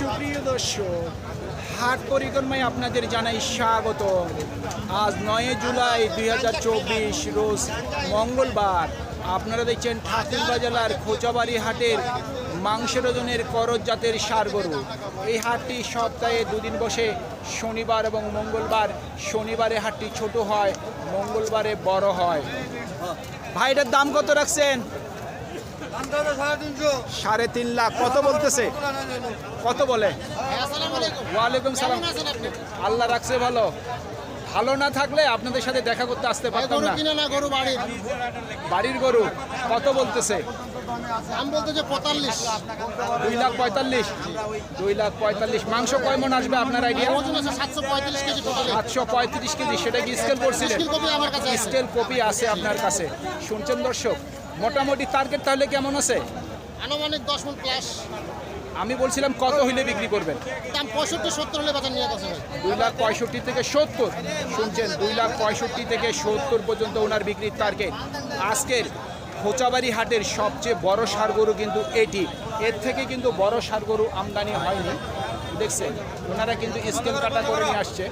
সুপ্রিয় দর্শক, হাট পরিক্রমায় আপনাদের জানাই স্বাগত আজ নয় জুলাই দুই হাজার চব্বিশ, রোজ মঙ্গলবার। আপনারা দেখছেন ঠাকুরগাঁ জেলার খোঁচাবাড়ি হাটের মাংসের ওজনের করজ জাতের গরু এই হাটটি সপ্তাহে দুদিন বসে, শনিবার এবং মঙ্গলবার। শনিবারে হাটটি ছোট হয়, মঙ্গলবারে বড় হয়। ভাইটার দাম কত রাখছেন? সাড়ে তিন লাখ। কত বলতেছে? কত বলে? ওয়ালাইকুম সালাম। আল্লাহ রাখছে ভালো। ভালো না থাকলে আপনাদের সাথে দেখা করতে আসতে পারতাম না। গরু বাড়ির। বাড়ির গরু। কত বলতেছে? দাম বলতে পঁয়তাল্লিশ। দুই লাখ পঁয়তাল্লিশ। দুই লাখ পঁয়তাল্লিশ। মাংস কয় মন আসবে আপনার আইডিয়া? সাতশো পঁয়তাল্লিশ কেজি সাতশো পঁয়ত্রিশ কেজি। সেটা কি স্কেল করছিলেন কপি আছে। স্কেল কপি আছে আপনার কাছে। শুনছেন দর্শক? মোটামুটি টার্গেট তাহলে কেমন আছে? আনুমানিক দশ মন প্লাস আমি বলছিলাম কত হইলে বিক্রি করবেন? দাম পঁয়ষট্টি সত্তর হলে বাজার নিয়ে দুই লাখ পঁয়ষট্টি থেকে সত্তর। শুনছেন দুই লাখ পঁয়ষট্টি থেকে সত্তর পর্যন্ত ওনার বিক্রির টার্গেট আজকের খোঁচাবাড়ি হাটের সবচেয়ে বড় সার গরু কিন্তু এটি। এর থেকে কিন্তু বড় সার গরু আমদানি হয়নি। দেখছেন ওনারা কিন্তু স্কেল কাটা করে নিয়ে আসছে।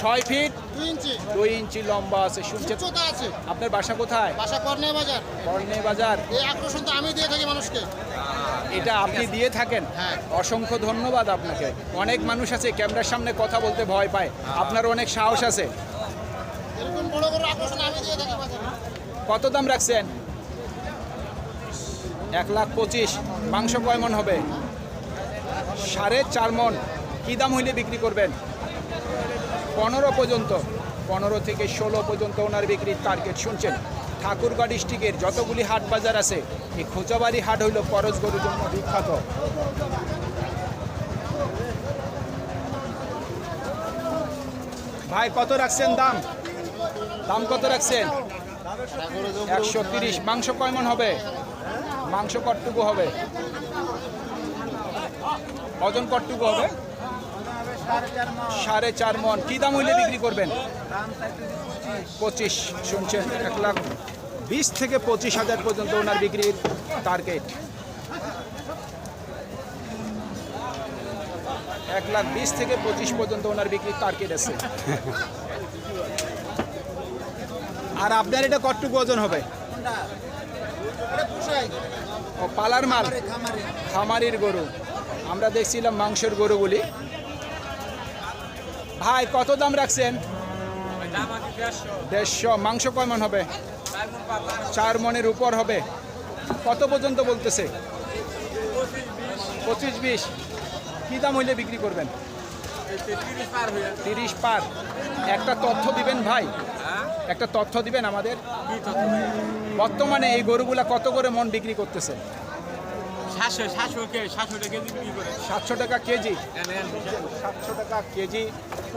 ছয় ফিট দুই ইঞ্চি লম্বা আছে উচ্চতা আছে। আপনার বাসা কোথায়? বাসা কর্নে বাজার। কর্ণে বাজার। এই আকর্ষণ তো আমি দিয়ে থাকি মানুষকে। এটা আপনি দিয়ে থাকেন? হ্যাঁ। অসংখ্য ধন্যবাদ আপনাকে। অনেক মানুষ আছে ক্যামেরার সামনে কথা বলতে ভয় পায়। আপনার অনেক সাহস আছে। এরকম বড় বড় আকর্ষণ আমি দিয়ে থাকি কত দাম রাখছেন? এক লাখ পঁচিশ। মাংস কয় মন হবে? সাড়ে চার মন। কী দাম হইলে বিক্রি করবেন? পনেরো পর্যন্ত। পনেরো থেকে ষোলো পর্যন্ত ওনার বিক্রির টার্গেট শুনছেন। ঠাকুরগাঁ ডিস্ট্রিক্টের যতগুলি হাট বাজার আছে, এই খোঁচাবাড়ি হাট হইল পরশ গরুর জন্য বিখ্যাত। ভাই, কত রাখছেন দাম? দাম কত রাখছেন? একশো তিরিশ। মাংস কয়মন হবে? মাংস কটটুকু হবে? ওজন কটটুকু হবে? সাড়ে চার মন। কি দাম হইলে বিক্রি করবেন? পঁচিশ। শুনছেন, এক লাখ বিশ থেকে পঁচিশ হাজার পর্যন্ত ওনার বিক্রির টার্গেট এক লাখ বিশ থেকে পঁচিশ পর্যন্ত ওনার বিক্রির টার্গেট আছে। আর আপনার এটা কতটুকু ওজন হবে? ও পালার মাল। খামারির গরু। আমরা দেখছিলাম মাংসের গরুগুলি। ভাই কত দাম রাখছেন? দেড়শো। মাংস কয় মন হবে? চার মনের উপর হবে। কত পর্যন্ত বলতেছে? পঁচিশ বিশ। কী দাম হইলে বিক্রি করবেন? তিরিশ পার। একটা তথ্য দিবেন ভাই। একটা তথ্য দিবেন আমাদের? বর্তমানে এই গরুগুলা কত করে মন বিক্রি করতেছে? সাতশো টাকা কেজি সাতশো টাকা কেজি? সাতশো টাকা। কেজি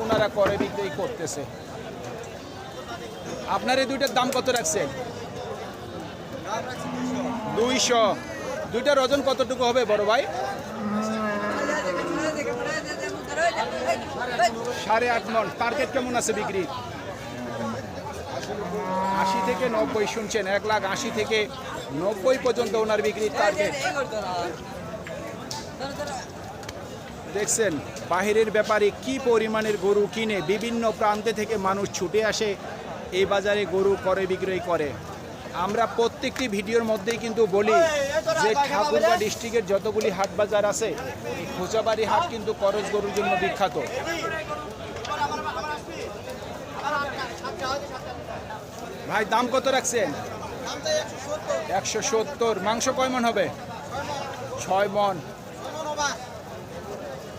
ওনারা করে বিক্রি করতেছে। আপনার এই দুইটার দাম কত রাখছেন? দুইশো। দুইটার ওজন কতটুকু হবে বড় ভাই? সাড়ে আট মন। টার্গেট কেমন আছে বিক্রি আশি থেকে নব্বই শুনছেন, এক লাখ আশি থেকে নব্বই পর্যন্ত ওনার বিক্রির টার্গেট দেখছেন, বাহিরের ব্যাপারে কি পরিমাণের গরু কিনে বিভিন্ন প্রান্তে থেকে মানুষ ছুটে আসে, এই বাজারে গরু করে, বিক্রয় করে। আমরা প্রত্যেকটি ভিডিওর মধ্যেই কিন্তু বলি যে ঠাকুরগাঁ ডিস্ট্রিক্টের যতগুলি হাট বাজার আছে খোঁচাবাড়ি হাট কিন্তু করজ গরুর জন্য বিখ্যাত। ভাই, দাম কত রাখছেন? একশো সত্তর। মাংস কয় মন হবে? ছয় মন।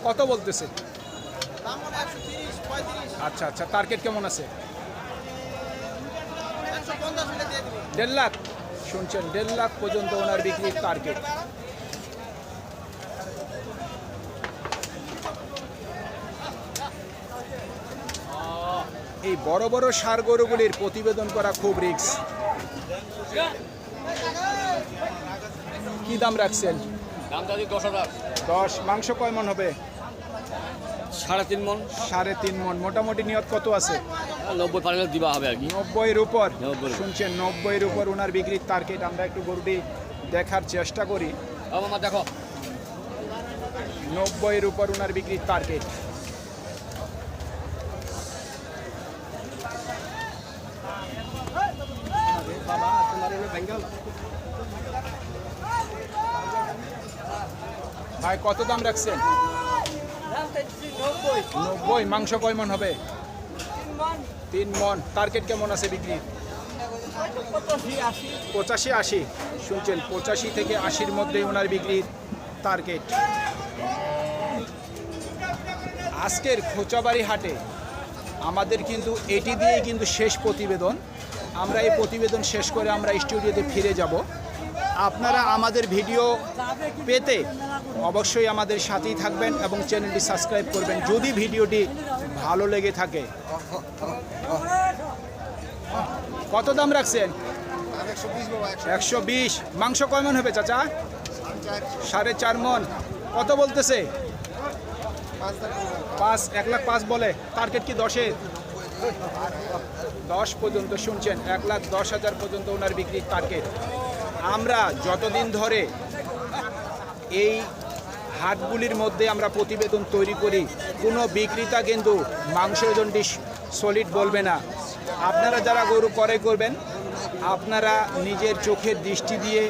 কত বলতেছে? আচ্ছা আচ্ছা টার্গেট কেমন আছে? দেড় লাখ। শুনছেন, দেড় লাখ পর্যন্ত ওনার বিক্রির টার্গেট এই বড় বড় সার গরুগুলির প্রতিবেদন করা খুব রিক্স কি দাম রাখছেন? দশ মাংস কয় মন হবে? সাড়ে তিন মন। সাড়ে তিন মন। মোটামুটি নিয়ত কত আছে? নব্বই পারলে দিবা হবে আর কি। নব্বইয়ের উপর? শুনছেন নব্বইয়ের উপর ওনার বিক্রির টার্গেট আমরা একটু গরুটি দেখার চেষ্টা করি। দেখো। নব্বইয়ের উপর ওনার বিক্রির টার্গেট ভাই, কত দাম রাখছেন? নব্বই। মাংস কয় হবে? তিন মন। টার্গেট কেমন আছে বিক্রি? পঁচাশি আশি। শুনছেন, পঁচাশি থেকে আশির মধ্যে ওনার বিক্রির টার্গেট। আজকের খোঁচাবাড়ি হাটে আমাদের কিন্তু এটি দিয়েই কিন্তু শেষ প্রতিবেদন। আমরা এই প্রতিবেদন শেষ করে আমরা স্টুডিওতে ফিরে যাব। আপনারা আমাদের ভিডিও পেতে অবশ্যই আমাদের সাথেই থাকবেন এবং চ্যানেলটি সাবস্ক্রাইব করবেন। যদি ভিডিওটি ভালো লেগে থাকে। কত দাম রাখছেন? একশো বিশ। মাংস কয় মন হবে চাচা? সাড়ে চার মন। কত বলতেছে? পাঁচ, এক লাখ পাঁচ বলে। টার্গেট কি দশে দশ পর্যন্ত শুনছেন, এক লাখ দশ হাজার পর্যন্ত ওনার বিক্রির টার্গেট আমরা যতদিন ধরে এই হাটগুলির মধ্যে আমরা প্রতিবেদন তৈরি করি, কোনো বিক্রেতা কিন্তু মাংস ওজনটি সলিড বলবে না। আপনারা যারা গরু করে করবেন, আপনারা নিজের চোখের দৃষ্টি দিয়ে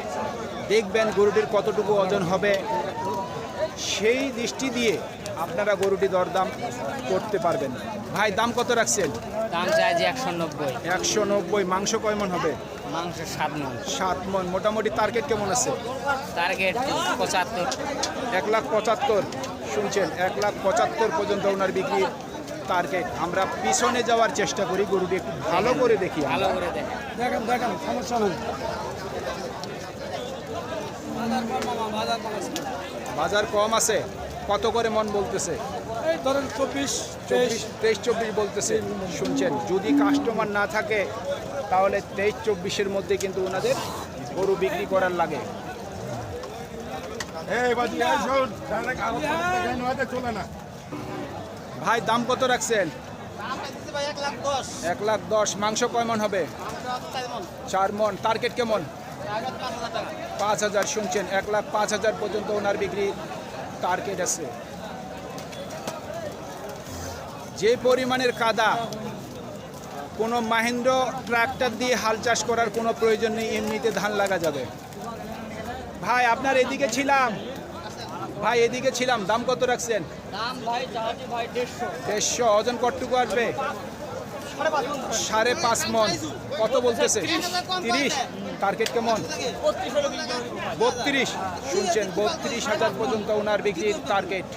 দেখবেন গরুটির কতটুকু ওজন হবে। সেই দৃষ্টি দিয়ে আপনারা গরুটি দরদাম করতে পারবেন। ভাই দাম কত রাখছেন? দাম চাই যে একশো নব্বই। একশো নব্বই। মাংস কয় মন হবে? মাংস সাত মন। সাত মন। মোটামুটি টার্গেট কেমন আছে? টার্গেট পঁচাত্তর। এক লাখ পঁচাত্তর। শুনছেন এক লাখ পঁচাত্তর পর্যন্ত ওনার বিক্রি টার্গেট আমরা পিছনে যাওয়ার চেষ্টা করি গরুটি একটু ভালো করে দেখি ভালো করে দেখেন। দেখেন দেখেন সমস্যা নেই। বাজার কম আছে? কত করে মন বলতেছে? এই ধরেন চব্বিশ চব্বিশ তেইশ চব্বিশ বলতেছে। শুনছেন যদি কাস্টমার না থাকে তাহলে তেইশ চব্বিশের মধ্যে কিন্তু ওনাদের গরু বিক্রি করার লাগে। ভাই দাম কত রাখছেন? দাম দিতে ভাই এক লাখ দশ। মাংস কয় মন হবে? চার মন। টার্গেট কেমন? পাঁচ হাজার পাঁচ হাজার শুনছেন এক লাখ পাঁচ হাজার পর্যন্ত ওনার বিক্রি টার্গেট আছে যে পরিমাণের কাদা কোনো মাহেন্দ্র ট্রাক্টর দিয়ে হাল চাষ করার কোনো প্রয়োজন নেই এমনিতে ধান লাগা যাবে। ভাই আপনার এদিকে ছিলাম। ভাই এদিকে ছিলাম। দাম কত রাখছেন? দেড়শো। ওজন কতটুকু আসবে? সাড়ে পাঁচ মন। কত বলতেছে? তিরিশ। টার্গেট কেমন? বত্রিশ। শুনছেন বত্রিশ হাজার পর্যন্ত ওনার বিক্রির টার্গেট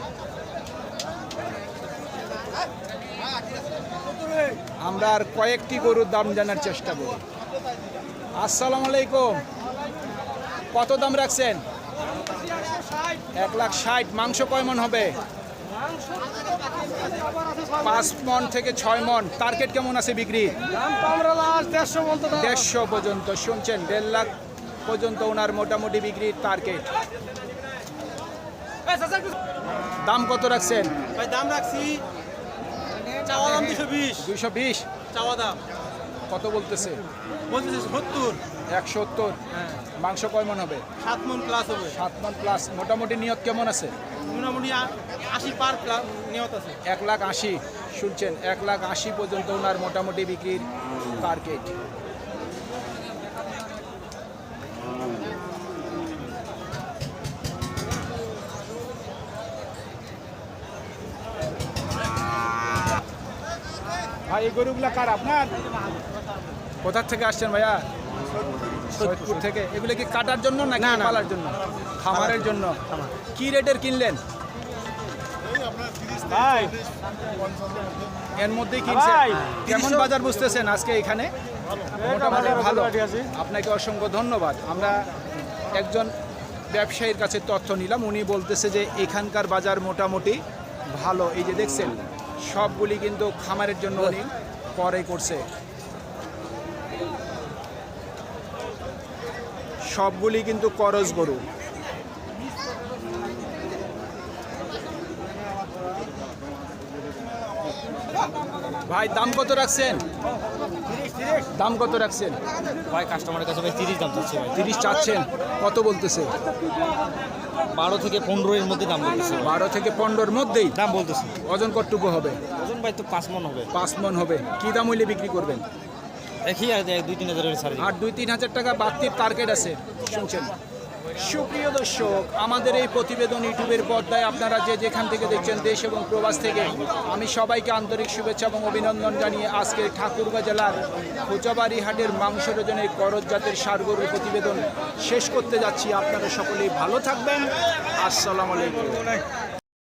আমরা আর কয়েকটি গরুর দাম জানার চেষ্টা করি। আসসালামু আলাইকুম। কত দাম রাখছেন? এক লাখ ষাট। মাংস কয় মন হবে? পাঁচ মন থেকে ছয় মন। টার্গেট কেমন আছে বিক্রি? দেড়শো পর্যন্ত। শুনছেন দেড় লাখ পর্যন্ত ওনার মোটামুটি বিক্রির টার্গেট। দাম কত রাখছেন? ভাই দাম রাখছি। চাওয়া দাম দুশো বিশ। দুইশো বিশ। চাওয়া দাম। কত বলতেছে? বলতেছে সত্তর। এক সত্তর? মাংস কয় মন হবে? সাত মন প্লাস হবে। সাত মন প্লাস মোটামুটি নিয়ত কেমন আছে? মোটামুটি আশি পার প্লাস নিয়ত আছে। এক লাখ আশি। শুনছেন এক লাখ আশি পর্যন্ত ওনার মোটামুটি বিক্রির টার্গেট ভাই এই গরুগুলা কার আপনার? কোথা থেকে আসছেন ভাইয়া? সৈয়দপুর থেকে। এগুলো কি কাটার জন্য নাকি পালার জন্য? খামারের জন্য। কি রেটের কিনলেন? এর মধ্যেই কিনছেন? কেমন বাজার বুঝতেছেন আজকে এখানে? মোটামুটি ভালো আপনাকে অসংখ্য ধন্যবাদ। আমরা একজন ব্যবসায়ীর কাছে তথ্য নিলাম। উনি বলতেছে যে এখানকার বাজার মোটামুটি ভালো। এই যে দেখছেন সবগুলি কিন্তু খামারের জন্য উনি পরে করছে। সবগুলি কিন্তু করজ গরু। ভাই দাম কত রাখছেন? দাম কত রাখছেন? ভাই কাস্টমারের কাছে ভাই তিরিশ দাম চাচ্ছে ভাই। তিরিশ চাচ্ছেন? কত বলতেছে? বারো থেকে পনেরো এর মধ্যে দাম বলতেছে। বারো থেকে পনেরোর মধ্যেই? দাম বলতেছে। ওজন কতটুকু হবে? ওজন ভাই তো পাঁচ মন হবে। পাঁচ মন হবে। কী দাম হইলে বিক্রি করবেন? একই আর দুই, তিন হাজার ছাড় আর দুই, তিন হাজার টাকা বাড়তির টার্গেট আছে, শুনছেন। সুপ্রিয় দর্শক, আমাদের এই প্রতিবেদন ইউটিউবের পর্দায় আপনারা যে যেখান থেকে দেখছেন, দেশ এবং প্রবাস থেকে, আমি সবাইকে আন্তরিক শুভেচ্ছা এবং অভিনন্দন জানিয়ে আজকে ঠাকুরগাঁ জেলার খোঁচাবাড়ি হাটের মাংস রজনের করজ জাতের সারগরুর প্রতিবেদন শেষ করতে যাচ্ছি। আপনারা সকলেই ভালো থাকবেন। আসসালামু আলাইকুম।